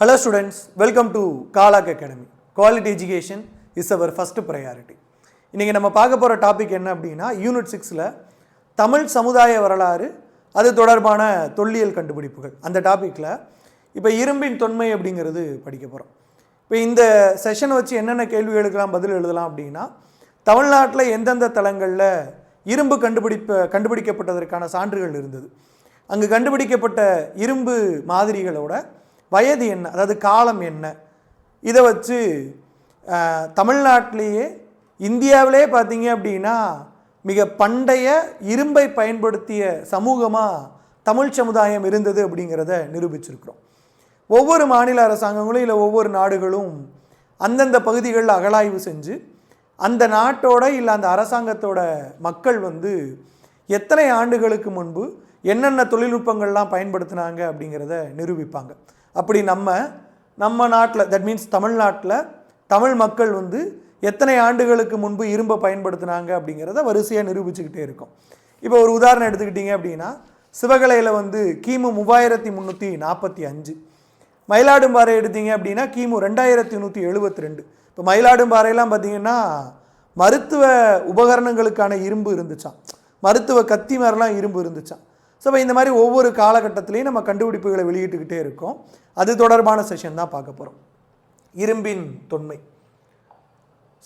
Hello students welcome to காலாக் academy quality education is our first priority இன்றைக்கி நம்ம பார்க்க போகிற டாபிக் என்ன அப்படின்னா யூனிட் சிக்ஸில் தமிழ் சமுதாய வரலாறு அது தொடர்பான தொல்லியல் கண்டுபிடிப்புகள். அந்த டாப்பிக்கில் இப்போ இரும்பின் தொன்மை அப்படிங்கிறது படிக்க போகிறோம் இப்போ இந்த செஷனை வச்சு என்னென்ன கேள்விகளுக்கெல்லாம் பதில் எழுதலாம் அப்படின்னா தமிழ்நாட்டில் எந்தெந்த தளங்களில் இரும்பு கண்டுபிடிப்ப கண்டுபிடிக்கப்பட்டதற்கான சான்றுகள் இருந்தது. அங்கு கண்டுபிடிக்கப்பட்ட இரும்பு மாதிரிகளோட வயது என்ன அதாவது காலம் என்ன? இதை வச்சு தமிழ்நாட்டிலேயே இந்தியாவிலே பார்த்தீங்க அப்படின்னா மிக பண்டைய இரும்பை பயன்படுத்திய சமூகமாக தமிழ் சமுதாயம் இருந்தது அப்படிங்கிறத நிரூபிச்சிருக்கிறோம். ஒவ்வொரு மாநில அரசாங்கங்களும் இல்லை ஒவ்வொரு நாடுகளும் அந்தந்த பகுதிகளில் அகழாய்வு செஞ்சு அந்த நாட்டோட இல்லை அந்த அரசாங்கத்தோட மக்கள் வந்து எத்தனை ஆண்டுகளுக்கு முன்பு என்னென்ன தொழில்நுட்பங்கள்லாம் பயன்படுத்தினாங்க அப்படிங்கிறத நிரூபிப்பாங்க. அப்படி நம்ம நம்ம நாட்டில் தட் மீன்ஸ் தமிழ்நாட்டில் தமிழ் மக்கள் வந்து எத்தனை ஆண்டுகளுக்கு முன்பு இரும்பை பயன்படுத்தினாங்க அப்படிங்கிறத வரிசையாக நிரூபிச்சுக்கிட்டே இருக்கும். இப்போ ஒரு உதாரணம் எடுத்துக்கிட்டிங்க அப்படின்னா சிவகலையில் வந்து கிமு மூவாயிரத்தி முந்நூற்றி நாற்பத்தி அஞ்சு. மயிலாடும்பாறை எடுத்தீங்க அப்படின்னா கிமு ரெண்டாயிரத்தி நூற்றி எழுபத்தி ரெண்டு. இப்போ மயிலாடும்பாறையெல்லாம் பார்த்தீங்கன்னா மருத்துவ உபகரணங்களுக்கான இரும்பு இருந்துச்சாம். மருத்துவ கத்தி மாதிரிலாம் இரும்பு இருந்துச்சாம். ஸோ இப்போ இந்த மாதிரி ஒவ்வொரு காலகட்டத்திலையும் நம்ம கண்டுபிடிப்புகளை வெளியிட்டுக்கிட்டே இருக்கோம். அது தொடர்பான செஷன் தான் பார்க்க போகிறோம் இரும்பின் தொன்மை.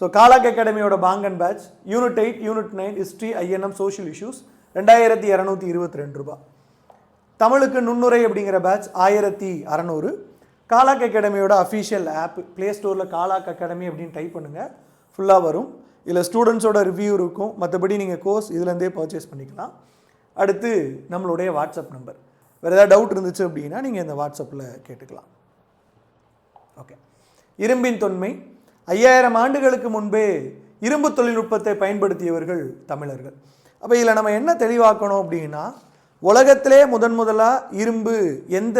ஸோ காலாக் அகாடமியோட பாங்கன் batch unit eight unit nine history INM social issues ரெண்டாயிரத்தி இரநூத்தி இருபத்தி ரெண்டு ரூபா. தமிழுக்கு நுண்ணுரை அப்படிங்கிற பேட்ச் ஆயிரத்தி அறநூறு. காலாக் அகாடமியோட அஃபீஷியல் ஆப் ப்ளே ஸ்டோரில் காலாக் அகாடமி அப்படின்னு டைப் பண்ணுங்கள் ஃபுல்லாக வரும். இதில் ஸ்டூடெண்ட்ஸோட ரிவ்யூ இருக்கும். மற்றபடி நீங்கள் கோர்ஸ் இதுலேருந்தே பர்ச்சேஸ் பண்ணிக்கலாம். அடுத்து நம்மளுடைய வாட்ஸ்அப் நம்பர். வேறு ஏதாவது டவுட் இருந்துச்சு அப்படின்னா நீங்கள் இந்த வாட்ஸ்அப்பில் கேட்டுக்கலாம். ஓகே இரும்பின் தொன்மை. ஐயாயிரம் ஆண்டுகளுக்கு முன்பே இரும்பு தொழில்நுட்பத்தை பயன்படுத்தியவர்கள் தமிழர்கள். அப்போ இதில் நம்ம என்ன தெளிவாக்கணும் அப்படின்னா உலகத்திலே முதன் முதலாக இரும்பு எந்த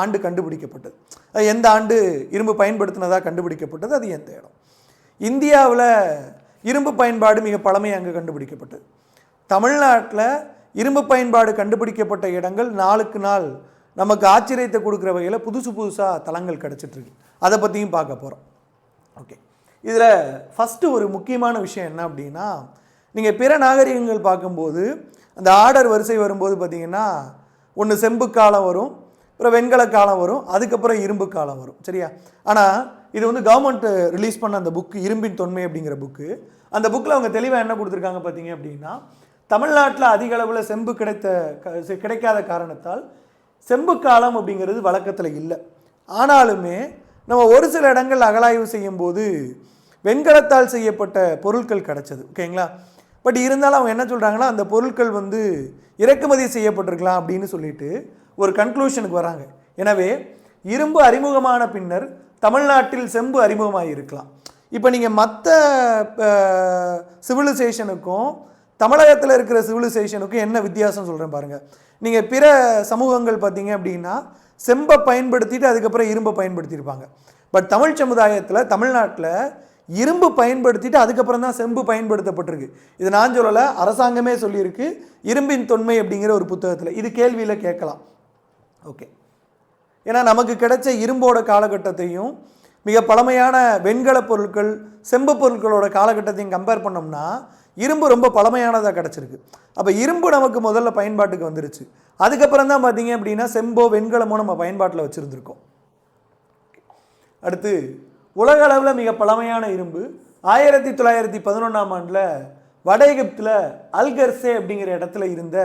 ஆண்டு கண்டுபிடிக்கப்பட்டது? அது எந்த ஆண்டு இரும்பு பயன்படுத்தினதாக கண்டுபிடிக்கப்பட்டது? அது எந்த இடம்? இந்தியாவில் இரும்பு பயன்பாடு மிக பழமை அங்கே கண்டுபிடிக்கப்பட்டது. தமிழ்நாட்டில் இரும்பு பயன்பாடு கண்டுபிடிக்கப்பட்ட இடங்கள் நாளுக்கு நாள் நமக்கு ஆச்சரியத்தை கொடுக்குற வகையில் புதுசு புதுசாக தளங்கள் கிடச்சிட்ருக்கு. அதை பற்றியும் பார்க்க போகிறோம் ஓகே. இதில் ஃபஸ்ட்டு ஒரு முக்கியமான விஷயம் என்ன அப்படின்னா நீங்கள் பிற நாகரிகங்கள் பார்க்கும்போது அந்த ஆர்டர் வரிசை வரும்போது பார்த்தீங்கன்னா ஒன்று செம்பு காலம் வரும் அப்புறம் வெண்கல காலம் வரும் அதுக்கப்புறம் இரும்பு காலம் வரும். சரியா? ஆனால் இது வந்து கவர்மெண்ட்டு ரிலீஸ் பண்ண அந்த புக்கு இரும்பின் தொன்மை அப்படிங்கிற புக்கு அந்த புக்கில் அவங்க தெளிவாக என்ன கொடுத்துருக்காங்க பார்த்தீங்க அப்படின்னா தமிழ்நாட்டில் அதிக அளவில் செம்பு கிடைத்த க- கிடைக்காத காரணத்தால் செம்பு காலம் அப்படிங்கிறது வழக்கத்தில் இல்லை. ஆனாலுமே நம்ம ஒரு சில இடங்கள் அகலாய்வு செய்யும்போது வெண்கலத்தால் செய்யப்பட்ட பொருட்கள் கிடச்சது ஓகேங்களா? பட் இருந்தாலும் அவங்க என்ன சொல்கிறாங்கன்னா அந்த பொருட்கள் வந்து இறக்குமதி செய்யப்பட்டிருக்கலாம் அப்படின்னு சொல்லிட்டு ஒரு கன்க்ளூஷனுக்கு வராங்க. எனவே இரும்பு அறிமுகமான பின்னர் தமிழ்நாட்டில் செம்பு அறிமுகமாக இருக்கலாம். இப்போ நீங்கள் மற்ற சிவிலைசேஷனுக்கும் தமிழகத்தில் இருக்கிற சிவிலைசேஷனுக்கும் என்ன வித்தியாசம் சொல்கிறேன் பாருங்கள் நீங்கள் பிற சமூகங்கள் பார்த்தீங்க அப்படின்னா செம்பை பயன்படுத்திட்டு அதுக்கப்புறம் இரும்பை பயன்படுத்தியிருப்பாங்க. பட் தமிழ் சமுதாயத்தில் தமிழ்நாட்டில் இரும்பு பயன்படுத்திட்டு அதுக்கப்புறம் தான் செம்பு பயன்படுத்தப்பட்டிருக்கு. இது நான் சொல்லலை அரசாங்கமே சொல்லியிருக்கு இரும்பின் தொன்மை அப்படிங்கிற ஒரு புத்தகத்தில். இது கேள்வியில் கேட்கலாம். ஓகே ஏன்னா நமக்கு கிடைச்ச இரும்போட காலகட்டத்தையும் மிக பழமையான வெண்கல பொருட்கள் செம்பு பொருட்களோட காலகட்டத்தையும் கம்பேர் பண்ணோம்னா இரும்பு ரொம்ப பழமையானதாக கிடச்சிருக்கு. அப்போ இரும்பு நமக்கு முதல்ல பயன்பாட்டுக்கு வந்துருச்சு. அதுக்கப்புறம் தான் பார்த்தீங்க அப்படின்னா செம்போ வெண்கலமோ நம்ம பயன்பாட்டில் வச்சுருந்துருக்கோம். அடுத்து உலக அளவில் மிக பழமையான இரும்பு ஆயிரத்தி தொள்ளாயிரத்தி பதினொன்றாம் ஆண்டில் வட எகிப்தில் அல்கர்சே அப்படிங்கிற இடத்துல இருந்த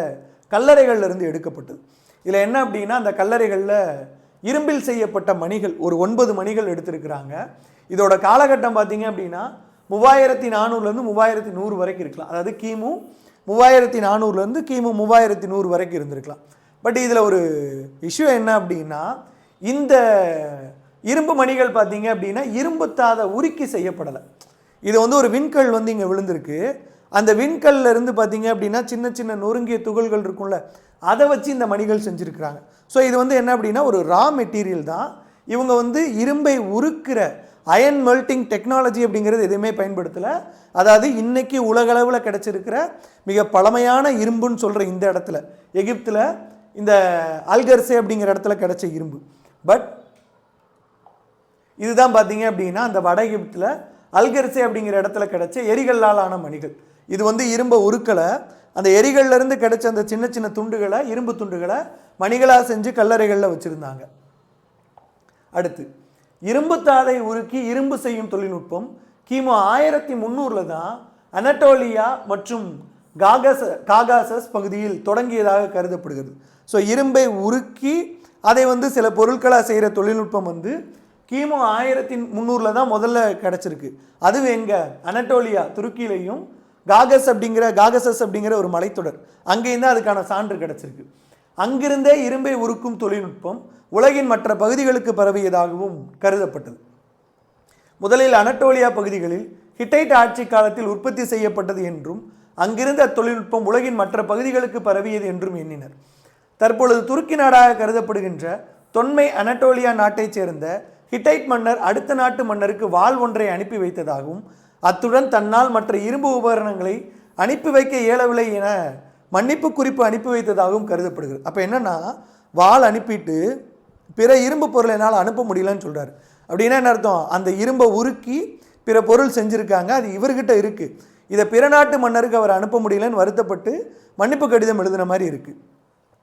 கல்லறைகள்ல இருந்து எடுக்கப்பட்டது. இதில் என்ன அப்படின்னா அந்த கல்லறைகளில் இரும்பில் செய்யப்பட்ட மணிகள் ஒரு ஒன்பது மணிகள் எடுத்திருக்கிறாங்க. இதோட காலகட்டம் பார்த்தீங்க அப்படின்னா மூவாயிரத்தி நானூறுலேருந்து மூவாயிரத்தி நூறு வரைக்கும் இருக்கலாம். அதாவது கிமு மூவாயிரத்தி நானூறுலேருந்து கிமு மூவாயிரத்தி நூறு வரைக்கும் இருந்திருக்கலாம். பட் இதில் ஒரு இஷ்யூ என்ன அப்படின்னா இந்த இரும்பு மணிகள் பார்த்தீங்க அப்படின்னா இரும்புத்தாத உருக்கி செய்யப்படலை. இது வந்து ஒரு விண்கல் வந்து இங்கே விழுந்திருக்கு. அந்த விண்கல்ல இருந்து பார்த்தீங்க அப்படின்னா சின்ன சின்ன நொறுங்கிய துகள்கள் இருக்கும்ல அதை வச்சு இந்த மணிகள் செஞ்சுருக்கிறாங்க. ஸோ இது வந்து என்ன அப்படின்னா ஒரு ரா மெட்டீரியல் தான். இவங்க வந்து இரும்பை உருக்கிற அயன் மெல்ட்டிங் டெக்னாலஜி அப்படிங்கிறது எதுவுமே பயன்படுத்தலை. அதாவது இன்றைக்கி உலகளவில் கிடச்சிருக்கிற மிக பழமையான இரும்புன்னு சொல்கிற இந்த இடத்துல எகிப்தில் இந்த அல்கர்சே அப்படிங்கிற இடத்துல கிடச்ச இரும்பு. பட் இதுதான் பார்த்தீங்க அப்படின்னா அந்த வட எகிப்தில் அல்கர்சே அப்படிங்கிற இடத்துல கிடச்ச எரிகல்லால் ஆன மணிகள். இது வந்து இரும்பை உருக்களை அந்த எரிகள்லேருந்து கிடைச்ச அந்த சின்ன சின்ன துண்டுகளை இரும்பு துண்டுகளை மணிகளாக செஞ்சு கல்லறைகளில் வச்சுருந்தாங்க. அடுத்து இரும்பு தாதை உருக்கி இரும்பு செய்யும் தொழில்நுட்பம் கிமு ஆயிரத்தி முந்நூறில் தான் அனட்டோலியா மற்றும் காகச காகாசஸ் பகுதியில் தொடங்கியதாக கருதப்படுகிறது. ஸோ இரும்பை உருக்கி அதை வந்து சில பொருட்களாக செய்கிற தொழில்நுட்பம் வந்து கிமு ஆயிரத்தி முந்நூறில் தான் முதல்ல கிடச்சிருக்கு. அதுவும் எங்கே? அனட்டோலியா துருக்கியிலையும் காகஸ் அப்படிங்கிற காகசஸ் அப்படிங்கிற ஒரு மலைத்தொடர். அங்கேயும் அதுக்கான சான்று கிடச்சிருக்கு. அங்கிருந்தே இரும்பை உருக்கும் தொழில்நுட்பம் உலகின் மற்ற பகுதிகளுக்கு பரவியதாகவும் கருதப்பட்டது. முதலில் அனட்டோலியா பகுதிகளில் ஹிட்டைட் ஆட்சி காலத்தில் உற்பத்தி செய்யப்பட்டது என்றும் அங்கிருந்த அத்தொழில்நுட்பம் உலகின் மற்ற பகுதிகளுக்கு பரவியது என்றும் எண்ணினர். தற்பொழுது துருக்கி நாடாக கருதப்படுகின்ற தொன்மை அனட்டோலியா நாட்டைச் சேர்ந்த ஹிட்டைட் மன்னர் அடுத்த நாட்டு மன்னருக்கு வாள் ஒன்றை அனுப்பி வைத்ததாகவும் அத்துடன் தன்னால் மற்ற இரும்பு உபகரணங்களை அனுப்பி வைக்க இயலவில்லை என மன்னிப்பு குறிப்பு அனுப்பி வைத்ததாகவும் கருதப்படுகிறது. அப்போ என்னென்னா வாள் அனுப்பிட்டு பிற இரும்பு பொருளை என்னால் அனுப்ப முடியலன்னு சொல்கிறார் அப்படின்னா என்ன அர்த்தம்? அந்த இரும்பை உருக்கி பிற பொருள் செஞ்சுருக்காங்க அது இவர்கிட்ட இருக்குது இதை பிற நாட்டு மன்னருக்கு அவர் அனுப்ப முடியலன்னு வருத்தப்பட்டு மன்னிப்பு கடிதம் எழுதின மாதிரி இருக்குது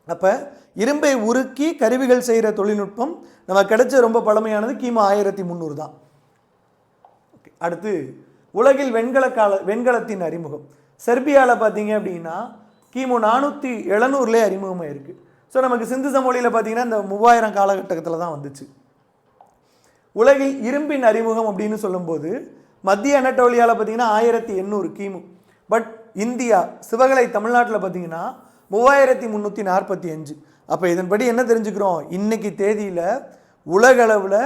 அப்போ இரும்பை உருக்கி கருவிகள் செய்கிற தொழில்நுட்பம் நமக்கு கிடைச்ச ரொம்ப பழமையானது கிமு ஆயிரத்தி முந்நூறு தான். ஓகே அடுத்து உலகில் வெண்கல கால வெண்கலத்தின் அறிமுகம். செர்பியாவில் பார்த்தீங்க அப்படின்னா கிமு நானூற்றி எழுநூறுலேயே அறிமுகமாக இருக்குது ஸோ நமக்கு சிந்து சமொழியில் பார்த்தீங்கன்னா இந்த மூவாயிரம் காலகட்டத்தில் தான் வந்துச்சு. உலகில் இரும்பின் அறிமுகம் அப்படின்னு சொல்லும்போது மத்திய அனட்டோலியாவில் பார்த்தீங்கன்னா ஆயிரத்தி எண்ணூறு கிமு. பட் இந்தியா சிவகலை தமிழ்நாட்டில் பார்த்தீங்கன்னா மூவாயிரத்தி முந்நூற்றி நாற்பத்தி அஞ்சு. அப்போ இதன்படி என்ன தெரிஞ்சுக்கிறோம்? இன்னைக்கு தேதியில் உலகளவில்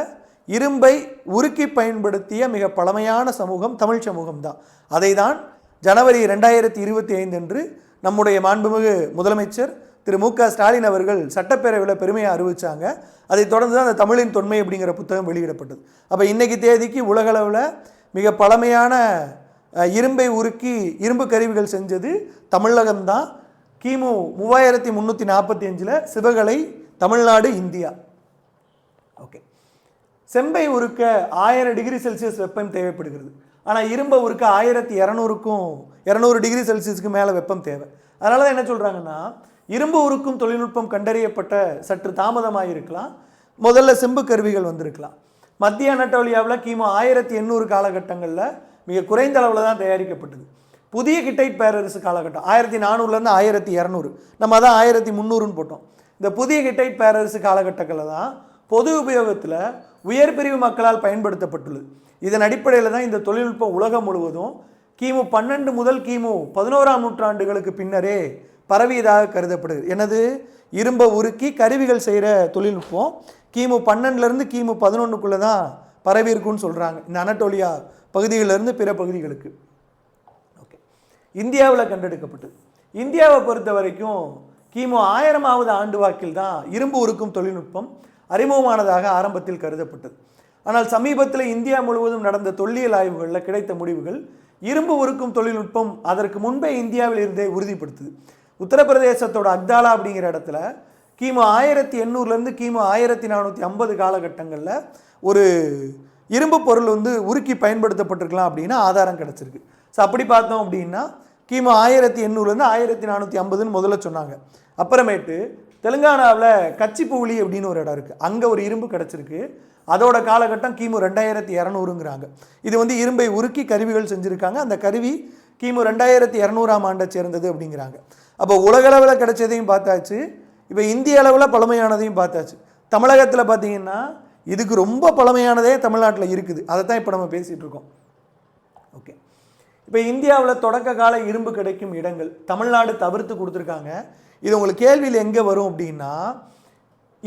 இரும்பை உருக்கி பயன்படுத்திய மிக பழமையான சமூகம் தமிழ் சமூகம் தான். அதை தான் ஜனவரி ரெண்டாயிரத்தி இருபத்தி ஐந்து அன்று நம்முடைய மாண்புமிகு முதலமைச்சர் திரு மு க ஸ்டாலின் அவர்கள் சட்டப்பேரவையில் பெருமையை அறிவித்தாங்க அதைத் தொடர்ந்து தான் அந்த தமிழின் தொன்மை அப்படிங்கிற புத்தகம் வெளியிடப்பட்டது. அப்போ இன்றைக்கி தேதிக்கு உலகளவில் மிக பழமையான இரும்பை உருக்கி இரும்பு கருவிகள் செஞ்சது தமிழகம்தான் கிமு மூவாயிரத்தி முந்நூற்றி நாற்பத்தி அஞ்சில் சிவகலை தமிழ்நாடு இந்தியா. ஓகே. செம்பை உருக்க ஆயிரம் டிகிரி செல்சியஸ் வெப்பம் தேவைப்படுகிறது. ஆனால் இரும்பை உருக்க ஆயிரத்தி இரநூறுக்கும் இரநூறு டிகிரி செல்சியஸ்க்கு மேலே வெப்பம் தேவை. அதனால தான் என்ன சொல்கிறாங்கன்னா இரும்பு உருக்கும் தொழில்நுட்பம் கண்டறியப்பட்ட சற்று தாமதமாக இருக்கலாம். முதல்ல செம்பு கருவிகள் வந்திருக்கலாம். மத்திய அனட்டோலியாவில் கிமு ஆயிரத்தி எண்ணூறு காலகட்டங்களில் மிக குறைந்த அளவில் தான் தயாரிக்கப்பட்டது. புதிய கிட்டைட் பேரரசு காலகட்டம் ஆயிரத்தி நானூறுலேருந்து ஆயிரத்தி இரநூறு. நம்ம அதான் ஆயிரத்தி முந்நூறுன்னு போட்டோம். இந்த புதிய கிட்டைட் பேரரசு காலகட்டங்களில் தான் பொது உபயோகத்தில் உயர் பிரிவு மக்களால் பயன்படுத்தப்பட்டுள்ளது. இதன் அடிப்படையில் தான் இந்த தொழில்நுட்பம் உலகம் முழுவதும் கிமு பன்னெண்டு முதல் கிமு பதினோராம் நூற்றாண்டுகளுக்கு பின்னரே பரவியதாக கருதப்படுது எனது இரும்பை உருக்கி கருவிகள் செய்கிற தொழில்நுட்பம். கிமு பன்னெண்டுலேருந்து கிமு பதினொன்றுக்குள்ளே தான் பரவி இருக்குன்னு சொல்கிறாங்க இந்த அனட்டோலியா பகுதிகளிலிருந்து பிற பகுதிகளுக்கு. ஓகே. இந்தியாவில் கண்டெடுக்கப்பட்டது. இந்தியாவை பொறுத்த வரைக்கும் கிமு ஆயிரமாவது ஆண்டு வாக்கில் தான் இரும்பு உருக்கும் தொழில்நுட்பம் அறிமுகமானதாக ஆரம்பத்தில் கருதப்பட்டது. ஆனால் சமீபத்தில் இந்தியா முழுவதும் நடந்த தொல்லியல் ஆய்வுகளில் கிடைத்த முடிவுகள் இரும்பு உருக்கும் தொழில்நுட்பம் அதற்கு முன்பே இந்தியாவில் இருந்தே உறுதிப்படுத்துது. உத்தரப்பிரதேசத்தோட அக்தாலா அப்படிங்கிற இடத்துல கிமு ஆயிரத்தி எண்ணூறுலேருந்து கிமு ஆயிரத்தி நானூற்றி ஐம்பது காலகட்டங்களில் ஒரு இரும்பு பொருள் வந்து உருக்கி பயன்படுத்தப்பட்டிருக்கலாம் அப்படின்னு ஆதாரம் கிடச்சிருக்கு. ஸோ அப்படி பார்த்தோம் அப்படின்னா கிமு ஆயிரத்தி எண்ணூறுலேருந்து ஆயிரத்தி நானூற்றி ஐம்பதுன்னு முதல்ல சொன்னாங்க. அப்புறமேட்டு தெலுங்கானாவில் கச்சிப்பூலி அப்படின்னு ஒரு இடம் இருக்குது அங்கே ஒரு இரும்பு கிடச்சிருக்கு. அதோட காலகட்டம் கிமு ரெண்டாயிரத்தி இரநூறுங்கிறாங்க. இது வந்து இரும்பை உருக்கி கருவிகள் செஞ்சுருக்காங்க. அந்த கருவி கிமு ரெண்டாயிரத்தி இரநூறாம் ஆண்டை சேர்ந்தது அப்படிங்கிறாங்க. அப்போ உலகளவில் கிடைச்சதையும் பார்த்தாச்சு. இப்போ இந்திய அளவில் பழமையானதையும் பார்த்தாச்சு. தமிழகத்தில் பார்த்தீங்கன்னா இதுக்கு ரொம்ப பழமையானதே தமிழ்நாட்டில் இருக்குது. அதை தான் இப்போ நம்ம பேசிகிட்டு இருக்கோம். ஓகே. இப்போ இந்தியாவில் தொடக்க கால இரும்பு கிடைக்கும் இடங்கள் தமிழ்நாடு தவிர்த்து கொடுத்துருக்காங்க. இது உங்களுக்கு கேள்வியில் எங்கே வரும் அப்படின்னா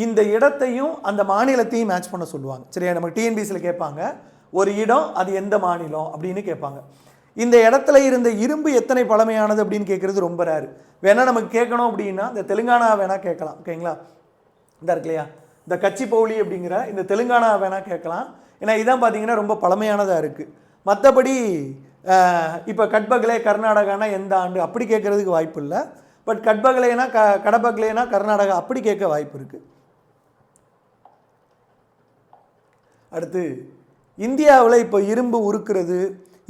இந்த இடத்தையும் அந்த மாநிலத்தையும் மேட்ச் பண்ண சொல்லுவாங்க. சரியா? நமக்கு டிஎன்பிசியில் கேட்பாங்க ஒரு இடம் அது எந்த மாநிலம் அப்படின்னு கேட்பாங்க. இந்த இடத்துல இருந்த இரும்பு எத்தனை பழமையானது அப்படின்னு கேட்குறது ரொம்ப ரேரு வேணால் நமக்கு கேட்கணும் அப்படின்னா இந்த தெலுங்கானா வேணால் கேட்கலாம் ஓகேங்களா இந்த இருக்கு இல்லையா? இந்த கச்சி பௌலி அப்படிங்கிற இந்த தெலுங்கானா வேணால் கேட்கலாம். ஏன்னா இதான் பார்த்தீங்கன்னா ரொம்ப பழமையானதாக இருக்குது மற்றபடி இப்போ கட்பகலே கர்நாடகானா எந்த ஆண்டு? அப்படி கேட்குறதுக்கு வாய்ப்பு இல்லை. பட் கட்பகலேனா க கடபகலேனா கர்நாடகா அப்படி கேட்க வாய்ப்பு இருக்குது அடுத்து இந்தியாவில் இப்போ இரும்பு உருக்கிறது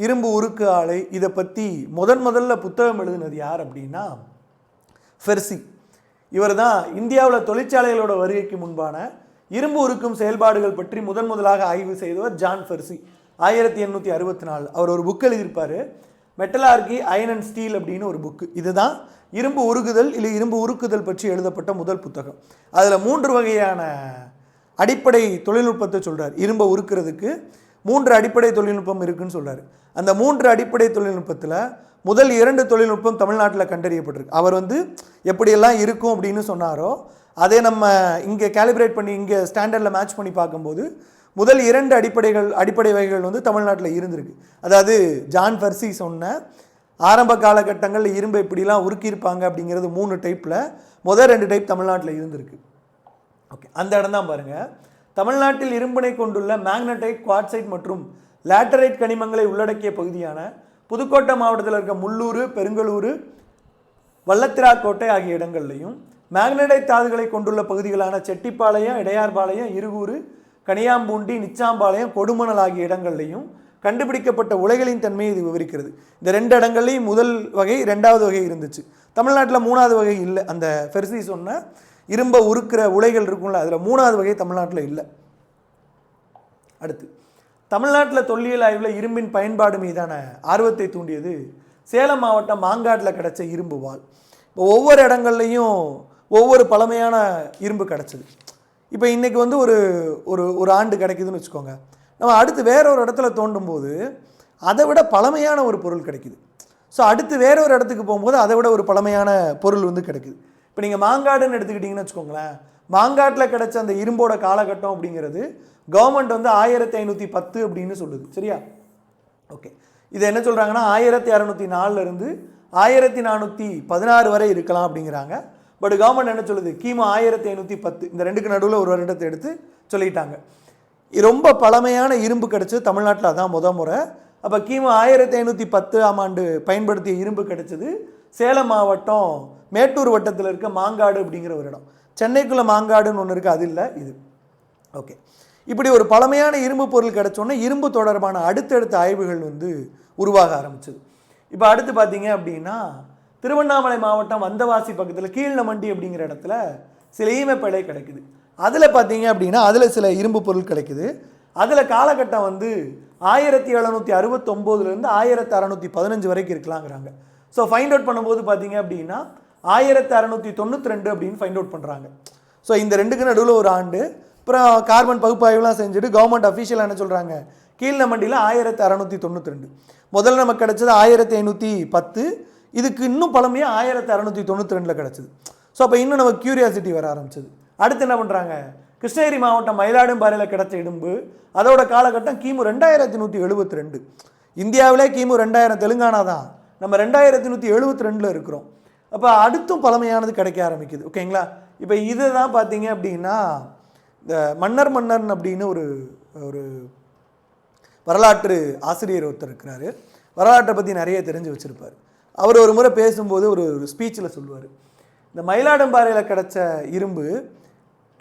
இரும்பு உருக்கு ஆலை இதை பற்றி முதன் முதல்ல புத்தகம் எழுதினது யார் அப்படின்னா ஃபெர்சி. இவர் தான் இந்தியாவில் தொழிற்சாலைகளோட வருகைக்கு முன்பான இரும்பு உருக்கும் செயல்பாடுகள் பற்றி முதன் முதலாக ஆய்வு செய்தவர் ஜான் ஃபெர்சி. ஆயிரத்தி எண்ணூற்றி அறுபத்தி நாலு. அவர் ஒரு புக் எழுதியிருப்பார். மெட்டலார்கி அயன் அண்ட் ஸ்டீல் அப்படின்னு ஒரு புக்கு இதுதான் இரும்பு உருகுதல் இல்லை இரும்பு உருக்குதல் பற்றி எழுதப்பட்ட முதல் புத்தகம். அதில் மூன்று வகையான அடிப்படை தொழில்நுட்பத்தை சொல்கிறார் இரும்பை உருக்குறதுக்கு மூன்று அடிப்படை தொழில்நுட்பம் இருக்குன்னு சொல்கிறார் அந்த மூன்று அடிப்படை தொழில்நுட்பத்தில் முதல் இரண்டு தொழில்நுட்பம் தமிழ்நாட்டில் கண்டறியப்பட்டிருக்கு. அவர் வந்து எப்படியெல்லாம் இருக்கும் அப்படின்னு சொன்னாரோ அதே நம்ம இங்கே கேலிப்ரேட் பண்ணி இங்கே ஸ்டாண்டர்டில் மேட்ச் பண்ணி பார்க்கும்போது முதல் இரண்டு அடிப்படைகள் அடிப்படை வகைகள் வந்து தமிழ்நாட்டில் இருந்திருக்கு. அதாவது ஜான் ஃபர்சி சொன்ன ஆரம்ப காலகட்டங்களில் இரும்பை இப்படிலாம் உருக்கியிருப்பாங்க அப்படிங்கிறது மூணு டைப்பில் முதல் ரெண்டு டைப் தமிழ்நாட்டில் இருந்திருக்கு. ஓகே அந்த இடம் தான் பாருங்கள் தமிழ்நாட்டில் இரும்பினை கொண்டுள்ள மேக்னடைட் குவாட்சைட் மற்றும் லேட்டரைட் கனிமங்களை உள்ளடக்கிய பகுதியான புதுக்கோட்டை மாவட்டத்தில் இருக்க முள்ளூர் பெருங்கலூர் வல்லத்திராக்கோட்டை ஆகிய இடங்கள்லையும் மேக்னடைட் தாதுகளை கொண்டுள்ள பகுதிகளான செட்டிப்பாளையம் இடையார்பாளையம் இருகூர் கனியாம்பூண்டி நிச்சாம்பாளையம் கொடுமணல் ஆகிய இடங்கள்லையும் கண்டுபிடிக்கப்பட்ட உலைகளின் தன்மையை இது விவரிக்கிறது. இந்த ரெண்டு இடங்கள்லையும் முதல் வகை ரெண்டாவது வகை இருந்துச்சு. தமிழ்நாட்டில் மூணாவது வகை இல்லை. அந்த ஃபெர்சி சொன்ன இரும்பை உருக்கிற உலைகள் இருக்கும்ல அதில் மூணாவது வகை தமிழ்நாட்டில் இல்லை. அடுத்து தமிழ்நாட்டில் தொல்லியல் ஆய்வில் இரும்பின் பயன்பாடு மீதான ஆர்வத்தை தூண்டியது சேலம் மாவட்டம் மாங்காட்டில் கிடச்ச இரும்பு வாள் இப்போ ஒவ்வொரு இடங்கள்லையும் ஒவ்வொரு பழமையான இரும்பு கிடச்சிது. இப்போ இன்றைக்கி வந்து ஒரு ஒரு ஒரு ஆண்டு கிடைக்குதுன்னு வச்சுக்கோங்க. நம்ம அடுத்து வேற ஒரு இடத்துல தோண்டும் போது அதை விட பழமையான ஒரு பொருள் கிடைக்குது. ஸோ அடுத்து வேற ஒரு இடத்துக்கு போகும்போது அதை விட ஒரு பழமையான பொருள் வந்து கிடைக்குது. இப்போ நீங்கள் மாங்காடுன்னு எடுத்துக்கிட்டிங்கன்னு வச்சுக்கோங்களேன். மாங்காட்டில் கிடைச்ச அந்த இரும்போட காலகட்டம் அப்படிங்கிறது கவர்மெண்ட் வந்து ஆயிரத்தி ஐநூற்றி பத்து அப்படின்னு சொல்லுது. சரியா? ஓகே இது என்ன சொல்கிறாங்கன்னா ஆயிரத்தி அறநூற்றி நாலுலேருந்து ஆயிரத்தி நானூற்றி பதினாறு வரை இருக்கலாம் அப்படிங்கிறாங்க. பட் கவர்மெண்ட் என்ன சொல்லுது? கிமு ஆயிரத்தி ஐநூற்றி பத்து. இந்த ரெண்டுக்கு நடுவில் ஒரு வருடத்தை எடுத்து சொல்லிட்டாங்க. ரொம்ப பழமையான இரும்பு கிடச்சது தமிழ்நாட்டில் அதான் முத முறை. அப்போ கிமு ஆயிரத்தி ஐநூற்றி பத்து ஆம் ஆண்டு பயன்படுத்திய இரும்பு கிடைச்சது சேலம் மாவட்டம் மேட்டூர் வட்டத்தில் இருக்க மாங்காடு அப்படிங்கிற ஒரு இடம். சென்னைக்குள்ளே மாங்காடுன்னு ஒன்று இருக்குது அது இல்லை இது. ஓகே. இப்படி ஒரு பழமையான இரும்பு பொருள் கிடைச்சோன்னே இரும்பு தொடர்பான அடுத்தடுத்த ஆய்வுகள் வந்து உருவாக ஆரம்பிச்சது. இப்போ அடுத்து பார்த்தீங்க அப்படின்னா திருவண்ணாமலை மாவட்டம் வந்தவாசி பக்கத்தில் கீழ்நமண்டி அப்படிங்கிற இடத்துல சில ஈமப்பிழை கிடைக்குது. அதில் பார்த்தீங்க அப்படின்னா அதில் சில இரும்பு பொருள் கிடைக்குது. அதில் காலகட்டம் வந்து ஆயிரத்தி எழுநூற்றி அறுபத்தொம்போதுலேருந்து ஆயிரத்தி அறநூற்றி பதினஞ்சு வரைக்கும் இருக்கலாங்கிறாங்க. ஸோ ஃபைண்ட் அவுட் பண்ணும்போது பார்த்தீங்க அப்படின்னா ஆயிரத்தி அறநூற்றி தொண்ணூற்றி ரெண்டு அப்படின்னு ஃபைண்ட் அவுட் பண்ணுறாங்க ஸோ இந்த ரெண்டுக்கு நடுவில் ஒரு ஆண்டு அப்புறம் கார்பன் பகுப்பாய்வுலாம் செஞ்சுட்டு கவர்மெண்ட் அஃபீஷியலாக என்ன சொல்கிறாங்க கீழ்நமண்டியில் ஆயிரத்தி அறநூற்றி தொண்ணூற்றி ரெண்டு. முதல்ல நமக்கு கிடச்சது ஆயிரத்தி ஐநூற்றி பத்து. இதுக்கு இன்னும் பழமையாக ஆயிரத்தி அறநூற்றி தொண்ணூற்றி ரெண்டில் கிடச்சிது. ஸோ அப்போ இன்னும் நமக்கு க்யூரியாசிட்டி வர ஆரம்பிச்சது. அடுத்து என்ன பண்ணுறாங்க கிருஷ்ணகிரி மாவட்டம் மயிலாடும்பாறையில் கிடச்ச இடும்பு. அதோட காலகட்டம் கிமு ரெண்டாயிரத்தி நூற்றி எழுபத்தி ரெண்டு. இந்தியாவிலே கிமு ரெண்டாயிரம் தெலுங்கானா தான். நம்ம ரெண்டாயிரத்தி நூற்றி எழுபத்தி ரெண்டில் இருக்கிறோம். அப்போ அடுத்தும் பழமையானது கிடைக்க ஆரம்பிக்குது. ஓகேங்களா இப்போ இது தான் பார்த்தீங்க அப்படின்னா இந்த மன்னர் மன்னன் அப்படின்னு ஒரு ஒரு வரலாற்று ஆசிரியர் ஒருத்தர் இருக்கிறாரு. வரலாற்றை பற்றி நிறைய தெரிஞ்சு வச்சுருப்பார். அவர் ஒரு முறை பேசும்போது ஒரு ஒரு ஸ்பீச்சில் சொல்லுவார். இந்த மயிலாடும்பாறையில் கிடைச்ச இரும்பு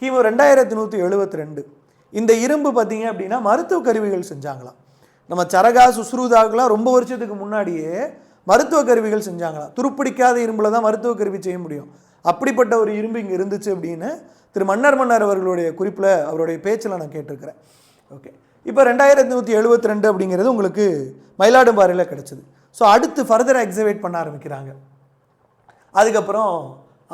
கிமு ரெண்டாயிரத்தி நூற்றி எழுபத்தி ரெண்டு. இந்த இரும்பு பார்த்தீங்க அப்படின்னா மருத்துவ கருவிகள் செஞ்சாங்களாம். நம்ம சரகா சுஸ்ருதாக்கெலாம் ரொம்ப வருஷத்துக்கு முன்னாடியே மருத்துவ கருவிகள் செஞ்சாங்களாம். துருப்பிடிக்காத இரும்பில் தான் மருத்துவ கருவி செய்ய முடியும். அப்படிப்பட்ட ஒரு இரும்பு இங்கே இருந்துச்சு அப்படின்னு திரு மன்னர் மன்னர் அவர்களுடைய குறிப்பில் அவருடைய பேச்சில் நான் கேட்டிருக்கிறேன். ஓகே. இப்போ ரெண்டாயிரத்தி நூற்றி எழுபத்தி ரெண்டு அப்படிங்கிறது உங்களுக்கு மயிலாடும்பாறையில் கிடச்சிது. ஸோ அடுத்து ஃபர்தர் எக்ஸவேட் பண்ண ஆரம்பிக்கிறாங்க. அதுக்கப்புறம்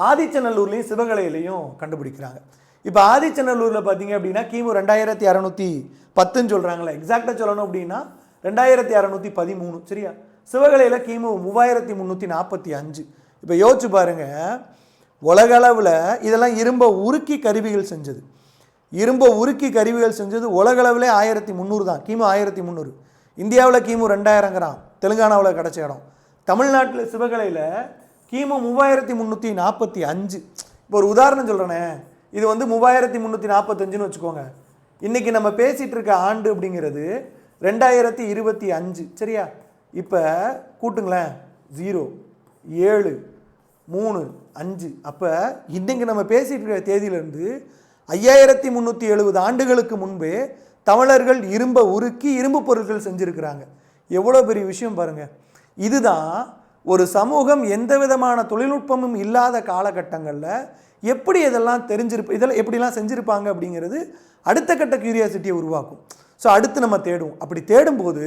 ஆதிச்சநல்லூர்லேயும் சிவகலையிலையும் கண்டுபிடிக்கிறாங்க. இப்போ ஆதிச்சநல்லூரில் பார்த்தீங்க அப்படின்னா கிமு ரெண்டாயிரத்தி அறநூற்றி பத்துன்னு சொல்கிறாங்களே எக்ஸாக்டாக சொல்லணும் அப்படின்னா ரெண்டாயிரத்தி அறநூற்றி பதிமூணு சரியா? சிவகலையில் கிமு மூவாயிரத்தி முந்நூற்றி நாற்பத்தி அஞ்சு. இப்போ யோசிச்சு பாருங்க உலகளவில் இதெல்லாம் இரும்பை உருக்கி கருவிகள் செஞ்சது. இரும்பை உருக்கி கருவிகள் செஞ்சது உலகளவிலே ஆயிரத்தி முந்நூறு தான். கிமு ஆயிரத்தி முந்நூறு இந்தியாவில் கிமு ரெண்டாயிரங்கிறான். தெலுங்கானாவில் கிடச்ச இடம். தமிழ்நாட்டில் சிவகலையில் கிமு மூவாயிரத்தி முந்நூற்றி நாற்பத்தி அஞ்சு. இப்போ ஒரு உதாரணம் சொல்கிறேனே இது வந்து மூவாயிரத்தி முந்நூற்றி நாற்பத்தஞ்சுன்னு வச்சுக்கோங்க. இன்றைக்கி நம்ம பேசிகிட்டு இருக்க ஆண்டு அப்படிங்கிறது ரெண்டாயிரத்தி இருபத்தி அஞ்சு. சரியா? இப்போ கூட்டுங்களேன். ஜீரோ ஏழு மூணு அஞ்சு. அப்போ இன்றைக்கி நம்ம பேசிகிட்டு இருக்கிற தேதியிலேருந்து ஐயாயிரத்தி முந்நூற்றி எழுபது ஆண்டுகளுக்கு முன்பே தமிழர்கள் இரும்பை உருக்கி இரும்பு பொருட்கள் செஞ்சுருக்கிறாங்க. எவ்வளோ பெரிய விஷயம் பாருங்கள் இதுதான் ஒரு சமூகம் எந்த விதமான தொழில்நுட்பமும் இல்லாத காலகட்டங்களில் எப்படி இதெல்லாம் தெரிஞ்சிருப்ப இதெல்லாம் எப்படிலாம் செஞ்சுருப்பாங்க அப்படிங்கிறது அடுத்த கட்ட கியூரியாசிட்டியை உருவாக்கும். ஸோ அடுத்து நம்ம தேடுவோம். அப்படி தேடும்போது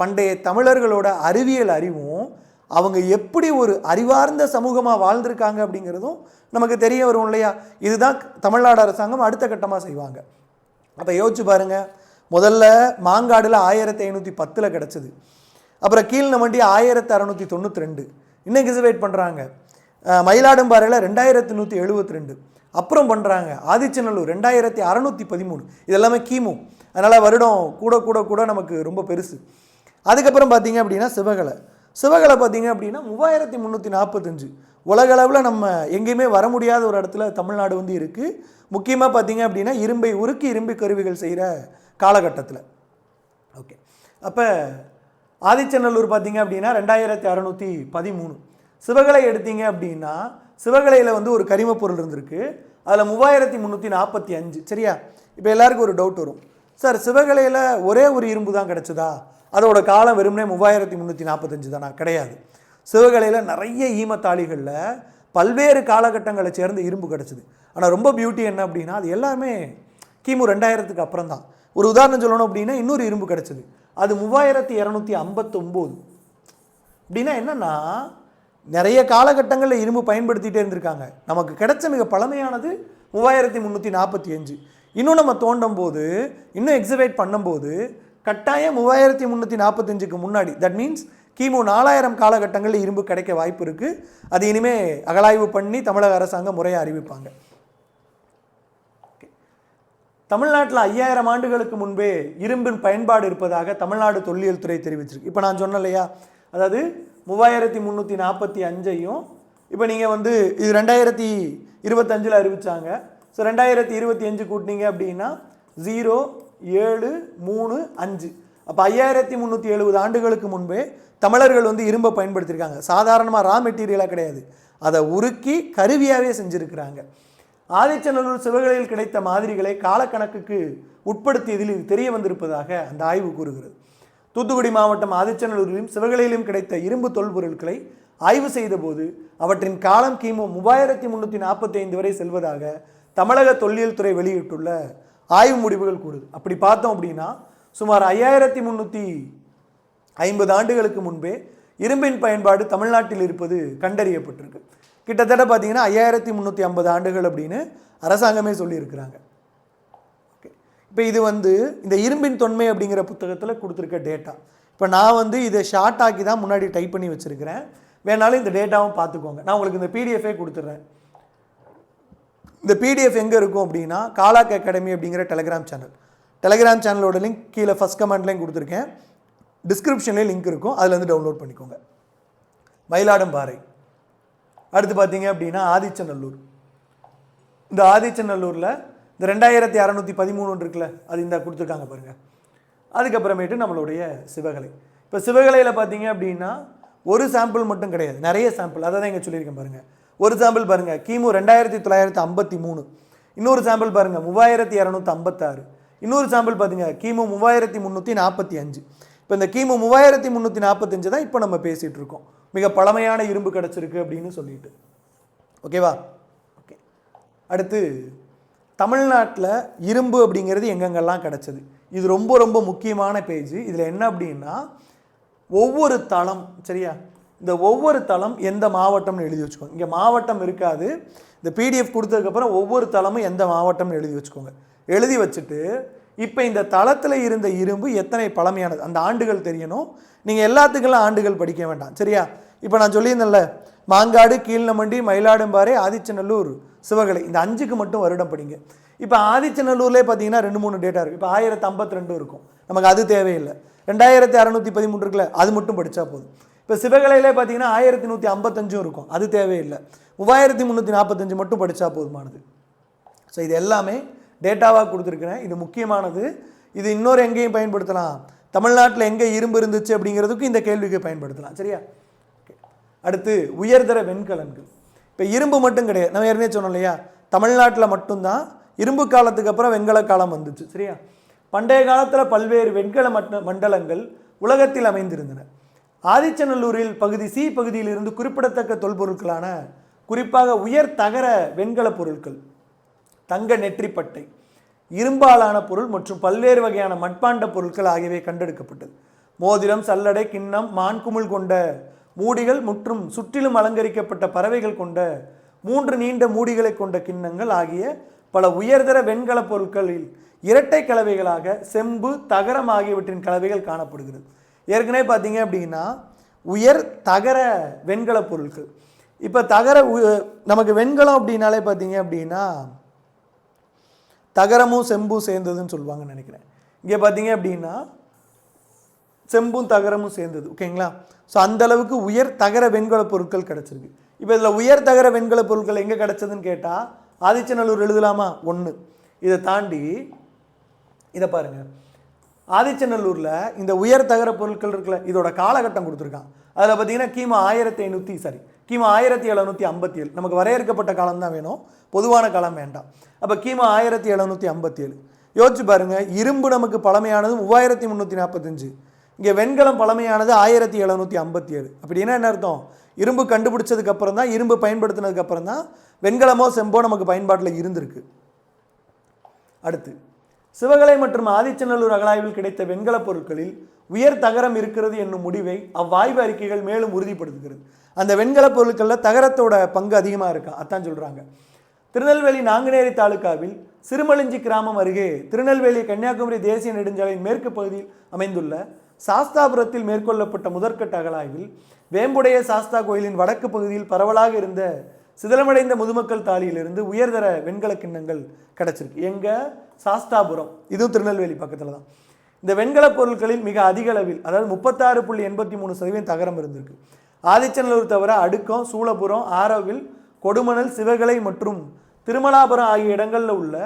பண்டைய தமிழர்களோட அறிவியல் அறிவும் அவங்க எப்படி ஒரு அறிவார்ந்த சமூகமாக வாழ்ந்திருக்காங்க அப்படிங்கிறதும் நமக்கு தெரிய வரும் இல்லையா? இதுதான் தமிழ்நாடு அரசாங்கம் அடுத்த கட்டமாக செய்வாங்க. அப்போ யோசிச்சு பாருங்க. முதல்ல மாங்காடில் ஆயிரத்தி ஐநூற்றி பத்தில் கிடச்சிது. அப்புறம் கீழ்நமண்டி ஆயிரத்தி அறநூற்றி தொண்ணூற்றி ரெண்டு. இன்னும் எக்ஸிபேட் பண்ணுறாங்க மயிலாடும்பாறையில் ரெண்டாயிரத்தி நூற்றி எழுபத்தி ரெண்டு. அப்புறம் பண்ணுறாங்க ஆதிச்சநல்லூர் ரெண்டாயிரத்தி அறநூற்றி பதிமூணு. இதெல்லாமே கிமு. அதனால் வருடம் கூட கூட கூட நமக்கு ரொம்ப பெருசு. அதுக்கப்புறம் பார்த்தீங்க அப்படின்னா சிவகலை. சிவகலை பார்த்தீங்க அப்படின்னா மூவாயிரத்தி முந்நூற்றி நாற்பத்தஞ்சு. உலகளவில் நம்ம எங்கேயுமே வர முடியாத ஒரு இடத்துல தமிழ்நாடு வந்து இருக்குது முக்கியமாக பார்த்தீங்க அப்படின்னா இரும்பை உருக்கி இரும்பு கருவிகள் செய்கிற காலகட்டத்தில். ஓகே. அப்போ ஆதிச்சநல்லூர் பார்த்தீங்க அப்படின்னா ரெண்டாயிரத்தி அறநூற்றி பதிமூணு. சிவகலை எடுத்தீங்க அப்படின்னா சிவகலையில் வந்து ஒரு கரிமப் பொருள் இருந்திருக்கு. அதில் மூவாயிரத்தி முந்நூற்றி நாற்பத்தி அஞ்சு சரியா? இப்போ எல்லாருக்கும் ஒரு டவுட் வரும். சார் சிவகலையில் ஒரே ஒரு இரும்பு தான் கிடச்சதா? அதோட காலம் வெறுமனே மூவாயிரத்தி முந்நூற்றி நாற்பத்தஞ்சு தானா? கிடையாது. சிவகலையில் நிறைய ஈமத்தாளிகளில் பல்வேறு காலகட்டங்களை சேர்ந்து இரும்பு கிடச்சிது. ஆனால் ரொம்ப பியூட்டி என்ன அப்படின்னா அது எல்லாமே கிமு ரெண்டாயிரத்துக்கு அப்புறம் தான். ஒரு உதாரணம் சொல்லணும் அப்படின்னா இன்னொரு இரும்பு கிடச்சிது. அது மூவாயிரத்தி இரநூத்தி ஐம்பத்தொம்போது. அப்படின்னா என்னென்னா நிறைய காலகட்டங்களில் இரும்பு பயன்படுத்திகிட்டே இருந்திருக்காங்க. நமக்கு கிடைச்ச மிக பழமையானது மூவாயிரத்தி முந்நூற்றி நாற்பத்தி அஞ்சு. இன்னும் நம்ம தோண்டும் போது இன்னும் எக்ஸிபேட் பண்ணும்போது கட்டாயம் மூவாயிரத்தி முந்நூற்றி நாற்பத்தஞ்சுக்கு முன்னாடி தட் மீன்ஸ் கிமு நாலாயிரம் காலகட்டங்களில் இரும்பு கிடைக்க வாய்ப்பு இருக்குது அது இனிமே அகலாய்வு பண்ணி தமிழக அரசாங்கம் முறையை அறிவிப்பாங்க. தமிழ்நாட்டில் ஐயாயிரம் ஆண்டுகளுக்கு முன்பே இரும்பின் பயன்பாடு இருப்பதாக தமிழ்நாடு தொல்லியல் துறை தெரிவிச்சிருக்கு. இப்போ நான் சொன்னேன் இல்லையா? அதாவது மூவாயிரத்தி முந்நூற்றி நாற்பத்தி அஞ்சையும் இப்போ நீங்கள் வந்து இது ரெண்டாயிரத்தி இருபத்தஞ்சில் அறிவித்தாங்க ஸோ ரெண்டாயிரத்தி இருபத்தி அஞ்சு கூட்டினீங்க அப்படின்னா ஜீரோ ஏழு மூணு அஞ்சு. அப்போ ஐயாயிரத்தி முந்நூற்றி எழுபது ஆண்டுகளுக்கு முன்பே தமிழர்கள் வந்து இரும்பை பயன்படுத்தியிருக்காங்க சாதாரணமாக ரா மெட்டீரியலாக கிடையாது. அதை உருக்கி கருவியாகவே செஞ்சுருக்கிறாங்க. ஆதிச்சநல்லூர் சிவகலையில் கிடைத்த மாதிரிகளை காலக்கணக்குக்கு உட்படுத்தியதில் இது தெரிய வந்திருப்பதாக அந்த ஆய்வு கூறுகிறது. தூத்துக்குடி மாவட்டம் ஆதிச்சநல்லூரிலும் சிவகலையிலும் கிடைத்த இரும்பு தொல்பொருட்களை ஆய்வு செய்தபோது அவற்றின் காலம் கிமு மூவாயிரத்தி முந்நூற்றி நாற்பத்தி ஐந்து வரை செல்வதாக தமிழக தொல்லியல் துறை வெளியிட்டுள்ள ஆய்வு முடிவுகள் கூறுது. அப்படி பார்த்தோம் அப்படின்னா சுமார் ஐயாயிரத்தி முந்நூற்றி ஐம்பது ஆண்டுகளுக்கு முன்பே இரும்பின் பயன்பாடு தமிழ்நாட்டில் இருப்பது கண்டறியப்பட்டிருக்கு. கிட்டத்தட்ட பார்த்தீங்கன்னா ஐயாயிரத்தி முந்நூற்றி ஐம்பது ஆண்டுகள் அப்படின்னு அரசாங்கமே சொல்லியிருக்கிறாங்க. இப்போ இது வந்து இந்த இரும்பின் தொன்மை அப்படிங்கிற புத்தகத்தில் கொடுத்துருக்க டேட்டா இப்போ நான் வந்து இதை ஷார்ட் ஆக்கி தான் முன்னாடி டைப் பண்ணி வச்சுருக்கிறேன். வேணாலும் இந்த டேட்டாவும் பார்த்துக்கோங்க. நான் உங்களுக்கு இந்த பிடிஎஃபே கொடுத்துட்றேன். இந்த பிடிஎஃப் எங்கே இருக்கும் அப்படின்னா காலாக் அகாடமி அப்படிங்கிற டெலகிராம் சேனல் டெலகிராம் சேனலோட லிங்க் கீழே ஃபஸ்ட் கமெண்ட்லேயும் கொடுத்துருக்கேன். டிஸ்கிரிப்ஷன்லேயும் லிங்க் இருக்கும். அதுலேருந்து டவுன்லோட் பண்ணிக்கோங்க. மயிலாடம்பாறை. அடுத்து பார்த்தீங்க அப்படின்னா ஆதிச்சநல்லூர். இந்த ஆதிச்சநல்லூரில் இந்த ரெண்டாயிரத்தி அறநூற்றி பதிமூணு இருக்குல்ல அது இந்த கொடுத்துருக்காங்க பாருங்கள் அதுக்கப்புறமேட்டு நம்மளுடைய சிவகலை. இப்போ சிவகலையில் பார்த்தீங்க அப்படின்னா ஒரு சாம்பிள் மட்டும் கிடையாது. நிறைய சாம்பிள் அதை தான் இங்கே சொல்லியிருக்கேன் பாருங்கள் ஒரு சாம்பிள் பாருங்கள் கிமு ரெண்டாயிரத்தி தொள்ளாயிரத்தி ஐம்பத்தி மூணு. இன்னொரு சாம்பிள் பாருங்கள் மூவாயிரத்தி இரநூத்தி ஐம்பத்தாறு. இன்னொரு சாம்பிள் பார்த்தீங்க கிமு மூவாயிரத்தி முந்நூற்றி நாற்பத்தி அஞ்சு. இப்போ இந்த கிமு மூவாயிரத்தி முந்நூற்றி நாற்பத்தஞ்சு தான் இப்போ நம்ம பேசிகிட்டு இருக்கோம் மிக பழமையான இரும்பு கிடச்சிருக்கு அப்படின்னு சொல்லிட்டு. ஓகேவா? ஓகே. அடுத்து தமிழ்நாட்டில் இரும்பு அப்படிங்கிறது எங்கெங்கெல்லாம் கிடச்சிது? இது ரொம்ப ரொம்ப முக்கியமான பேஜ் இதில் என்ன அப்படின்னா ஒவ்வொரு தளம் சரியா? இந்த ஒவ்வொரு தளம் எந்த மாவட்டம்னு எழுதி வச்சுக்கோங்க. இங்கே மாவட்டம் இருக்காது. இந்த பிடிஎஃப் கொடுத்ததுக்கப்புறம் ஒவ்வொரு தளமும் எந்த மாவட்டம்னு எழுதி வச்சுக்கோங்க. எழுதி வச்சுட்டு இப்போ இந்த தளத்தில் இருந்த இரும்பு எத்தனை பழமையானது? அந்த ஆண்டுகள் தெரியணும். நீங்கள் எல்லாத்துக்கெல்லாம் ஆண்டுகள் படிக்க வேண்டாம் சரியா? இப்போ நான் சொல்லியிருந்தேன்ல மாங்காடு கீழ்நமண்டி மயிலாடும்பாறை ஆதிச்சநல்லூர். சிவகலை இந்த அஞ்சுக்கு மட்டும் வருடம் படிங்க. இப்போ ஆதிச்சநல்லூர்லேயே பார்த்தீங்கன்னா ரெண்டு மூணு டேட்டா இருக்குது இப்போ ஆயிரத்தி ஐம்பத்தி ரெண்டு இருக்கும். நமக்கு அது தேவையில்லை. ரெண்டாயிரத்தி அறநூற்றி பதிமூணு இருக்குல்ல அது மட்டும் படித்தா போதும். இப்போ சிவகலையிலே பார்த்தீங்கன்னா ஆயிரத்தி நூற்றி ஐம்பத்தஞ்சும் இருக்கும். அது தேவையில்லை. மூவாயிரத்தி முந்நூற்றி நாற்பத்தஞ்சு மட்டும் படித்தா போதுமானது. ஸோ இது எல்லாமே டேட்டாவாக கொடுத்துருக்குறேன். இது முக்கியமானது. இது இன்னொரு எங்கேயும் பயன்படுத்தலாம். தமிழ்நாட்டில் எங்கே இரும்பு இருந்துச்சு அப்படிங்கிறதுக்கும் இந்த கேள்விக்கு பயன்படுத்தலாம். சரியா? அடுத்து உயர்தர வெண்கலன்கள். இப்போ இரும்பு மட்டும் கிடையாது. நம்ம ஏற்கனவே சொன்னோம் இல்லையா? தமிழ்நாட்டில் மட்டும்தான். இரும்பு காலத்துக்கு அப்புறம் வெண்கல காலம் வந்துச்சு. சரியா? பண்டைய காலத்தில் பல்வேறு வெண்கல மட்ட மண்டலங்கள் உலகத்தில் அமைந்திருந்தன. ஆதிச்சநல்லூரில் பகுதி சி பகுதியில் இருந்து குறிப்பிடத்தக்க தொல்பொருட்களான குறிப்பாக உயர் தகர வெண்கல பொருட்கள் தங்க நெற்றிப்பட்டை இரும்பாலான பொருள் மற்றும் பல்வேறு வகையான மட்பாண்ட பொருட்கள் ஆகியவை கண்டெடுக்கப்பட்டது. மோதிரம் சல்லடை கிண்ணம் மான்குமிழ் கொண்ட மூடிகள் மற்றும் சுற்றிலும் அலங்கரிக்கப்பட்ட பறவைகள் கொண்ட மூன்று நீண்ட மூடிகளை கொண்ட கிண்ணங்கள் ஆகிய பல உயர்தர வெண்கல பொருட்களில் இரட்டை கலவைகளாக செம்பு தகரம் ஆகியவற்றின் கலவைகள் காணப்படுகிறது. ஏற்கனவே பார்த்தீங்க அப்படின்னா உயர் தகர வெண்கல பொருட்கள். இப்போ தகர உ- நமக்கு வெண்கலம் அப்படின்னாலே பார்த்தீங்க அப்படின்னா தகரமும் செம்பும் சேர்ந்ததுன்னு சொல்லுவாங்கன்னு நினைக்கிறேன். இங்கே பார்த்தீங்க அப்படின்னா செம்பும் தகரமும் சேர்ந்தது ஓகேங்களா? ஸோ அந்த அளவுக்கு உயர் தகர வெண்கல பொருட்கள் கிடச்சிருக்கு. இப்போ இதில் உயர் தகர வெண்கல பொருட்கள் எங்கே கிடச்சதுன்னு கேட்டால் ஆதிச்சநல்லூர் எழுதலாமா? ஒன்று இதை தாண்டி இதை பாருங்கள் ஆதிச்சநல்லூரில் இந்த உயர் தகர பொருட்கள் இருக்குல்ல இதோட காலகட்டம் கொடுத்துருக்கான். அதில் பார்த்தீங்கன்னா கிமு ஆயிரத்தி ஐநூற்றி சாரி கிமு ஆயிரத்தி எழுநூற்றி ஐம்பத்தி ஏழு. நமக்கு வரையறுக்கப்பட்ட காலம் தான் வேணும். பொதுவான காலம் வேண்டாம். அப்போ கிமு ஆயிரத்தி எழுநூற்றி ஐம்பத்தி ஏழு. யோசிச்சு பாருங்கள் இரும்பு நமக்கு பழமையானது மூவாயிரத்தி முந்நூற்றி நாற்பத்தஞ்சு. இங்கே வெண்கலம் பழமையானது ஆயிரத்தி எழுநூற்றி ஐம்பத்தி ஏழு. அப்படின்னா என்ன அர்த்தம்? இரும்பு கண்டுபிடிச்சதுக்கு அப்புறம் தான் இரும்பு பயன்படுத்தினதுக்கு அப்புறம் தான் வெண்கலமோ செம்போ நமக்கு பயன்பாட்டில் இருந்திருக்கு. அடுத்து சிவகலை மற்றும் ஆதிச்சநல்லூர் அகலாய்வில் கிடைத்த வெண்கலப் பொருட்களில் உயர் தகரம் இருக்கிறது என்னும் முடிவை அவ்வாய்வு அறிக்கைகள் மேலும் உறுதிப்படுத்துகிறது. அந்த வெண்கலப் பொருட்களில் தகரத்தோட பங்கு அதிகமாக இருக்கா? அதான் சொல்கிறாங்க திருநெல்வேலி நாங்குநேரி தாலுகாவில் சிறுமலிஞ்சி கிராமம் அருகே திருநெல்வேலி கன்னியாகுமரி தேசிய நெடுஞ்சாலையின் மேற்கு பகுதியில் அமைந்துள்ள சாஸ்தாபுரத்தில் மேற்கொள்ளப்பட்ட முதற்கட்ட அகலாய்வில் வேம்புடைய சாஸ்தா கோயிலின் வடக்கு பகுதியில் பரவலாக இருந்த சிதலமடைந்த முதுமக்கள் தாலியிலிருந்து உயர்தர வெண்கல கிண்ணங்கள் கிடச்சிருக்கு. எங்கள் சாஸ்தாபுரம். இதுவும் திருநெல்வேலி பக்கத்தில் தான். இந்த வெண்கல பொருட்களில் மிக அதிக அளவில் அதாவது முப்பத்தாறு புள்ளி எண்பத்தி மூணு சதவீதம் தகரம் இருந்திருக்கு. ஆதிச்சநல்லூர் தவிர அடுக்கம் சூளபுரம் ஆரோவில் கொடுமணல் சிவகலை மற்றும் திருமலாபுரம் ஆகிய இடங்களில் உள்ள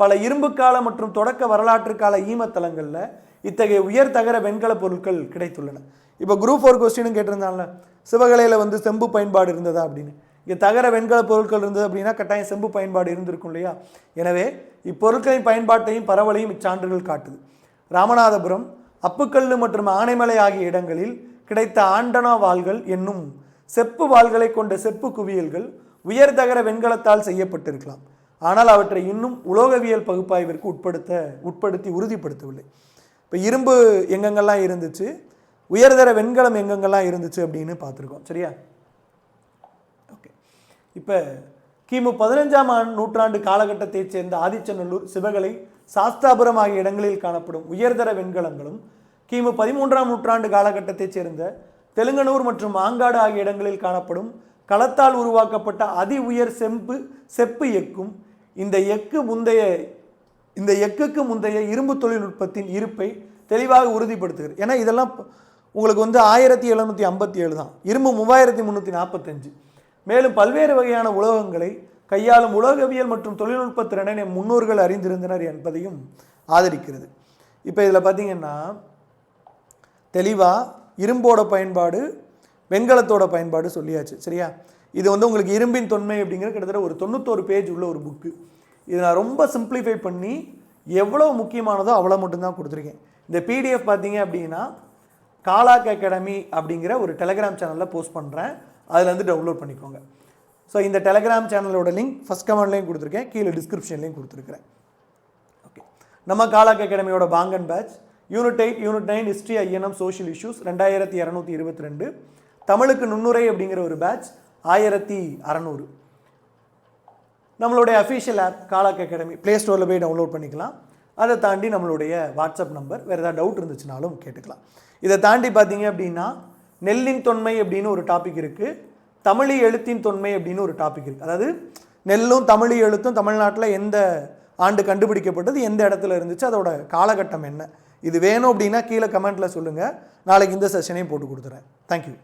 பல இரும்பு கால மற்றும் தொடக்க வரலாற்று கால ஈமத்தலங்களில் இத்தகைய உயர் தகர வெண்கல பொருட்கள் கிடைத்துள்ளன. இப்போ குரூப் ஃபோர் கொஸ்டினும் கேட்டிருந்தாங்கல்ல சிவகலையில் வந்து செம்பு பயன்பாடு இருந்ததா அப்படின்னு? இங்கே தகர வெண்கல பொருட்கள் இருந்தது அப்படின்னா கட்டாயம் செம்பு பயன்பாடு இருந்திருக்கும் இல்லையா? எனவே இப்பொருட்களின் பயன்பாட்டையும் பரவலையும் இச்சான்றுகள் காட்டுது. ராமநாதபுரம் அப்புக்கல்லு மற்றும் ஆனைமலை ஆகிய இடங்களில் கிடைத்த ஆண்டனா வாள்கள் என்னும் செப்பு வாள்களை கொண்ட செப்பு குவியல்கள் உயர்தகர வெண்கலத்தால் செய்யப்பட்டிருக்கலாம். ஆனால் அவற்றை இன்னும் உலோகவியல் பகுப்பாய்விற்கு உட்படுத்த உட்படுத்தி உறுதிப்படுத்தவில்லை. இப்போ இரும்பு எங்கெங்கெல்லாம் இருந்துச்சு உயர்தர வெண்கலம் எங்கெங்கெல்லாம் இருந்துச்சு அப்படின்னு பார்த்துருக்கோம். சரியா? ஓகே. இப்போ கிமு பதினஞ்சாம் நூற்றாண்டு காலகட்டத்தைச் சேர்ந்த ஆதிச்சநல்லூர் சிவகலை சாஸ்தாபுரம் ஆகிய இடங்களில் காணப்படும் உயர்தர வெண்கலங்களும் கிமு பதிமூன்றாம் நூற்றாண்டு காலகட்டத்தைச் சேர்ந்த தெலுங்கனூர் மற்றும் மாங்காடு ஆகிய இடங்களில் காணப்படும் களத்தால் உருவாக்கப்பட்ட அதி உயர் செம்பு செப்பு எக்கும் இந்த எக்கு முந்தைய இந்த எக்குக்கு முந்தைய இரும்பு தொழில்நுட்பத்தின் இருப்பை தெளிவாக உறுதிப்படுத்துகிறது. ஏன்னா இதெல்லாம் உங்களுக்கு வந்து ஆயிரத்தி எழுநூற்றி ஐம்பத்தி ஏழு தான். இரும்பு மூவாயிரத்தி முந்நூற்றி நாற்பத்தஞ்சு மேலும் பல்வேறு வகையான உலோகங்களை கையாளும் உலோகவியல் மற்றும் தொழில்நுட்ப திறனை நம் முன்னோர்கள் அறிந்திருந்தனர் என்பதையும் ஆதரிக்கிறது. இப்போ இதில் பார்த்தீங்கன்னா தெளிவாக இரும்போட பயன்பாடு வெண்கலத்தோட பயன்பாடு சொல்லியாச்சு. சரியா? இது வந்து உங்களுக்கு இரும்பின் தொன்மை அப்படிங்கிறது கிட்டத்தட்ட ஒரு தொண்ணூத்தோரு பேஜ் உள்ள ஒரு புக்கு இதை நான் ரொம்ப சிம்பிளிஃபை பண்ணி எவ்வளோ முக்கியமானதோ அவ்வளோ மட்டும்தான் கொடுத்துருக்கேன். இந்த பிடிஎஃப் பார்த்தீங்க அப்படின்னா காலாக் அகாடமி அப்படிங்கிற ஒரு டெலகிராம் சேனலில் போஸ்ட் பண்ணுறேன் அதுலேருந்து டவுன்லோட் பண்ணிக்கோங்க. ஸோ இந்த டெலகிராம் சேனலோட லிங்க் ஃபஸ்ட் கமெண்ட்லேயும் கொடுத்துருக்கேன். கீழே டிஸ்கிரிப்ஷன்லேயும் கொடுத்துருக்கிறேன். ஓகே நம்ம காலாக் அகாடமியோட பாங்கன் batch unit eight unit nine history INM social issues ரெண்டாயிரத்தி இரநூத்தி இருபத்தி ரெண்டு. தமிழுக்கு நுண்ணுரை அப்படிங்கிற ஒரு பேட்ச் ஆயிரத்தி அறநூறு. நம்மளுடைய அஃபிஷியல் ஆப் காலாக் அகாடமி ப்ளே ஸ்டோரில் போய் டவுன்லோட் பண்ணிக்கலாம். அதை தாண்டி நம்மளுடைய வாட்ஸ்அப் நம்பர் வேறு ஏதாவது டவுட் இருந்துச்சுனாலும் கேட்டுக்கலாம். இதை தாண்டி பார்த்தீங்க அப்படின்னா நெல்லின் தொன்மை அப்படின்னு ஒரு டாபிக் இருக்குது தமிழி எழுத்தின் தொன்மை அப்படின்னு ஒரு டாபிக் இருக்குது அதாவது நெல்லும் தமிழி எழுத்தும் தமிழ்நாட்டில் எந்த ஆண்டு கண்டுபிடிக்கப்பட்டது எந்த இடத்துல இருந்துச்சு அதோட காலகட்டம் என்ன? இது வேணும் அப்படின்னா கீழே கமெண்ட்டில் சொல்லுங்கள் நாளைக்கு இந்த செஷனையும் போட்டு கொடுத்துறேன். தேங்க்யூ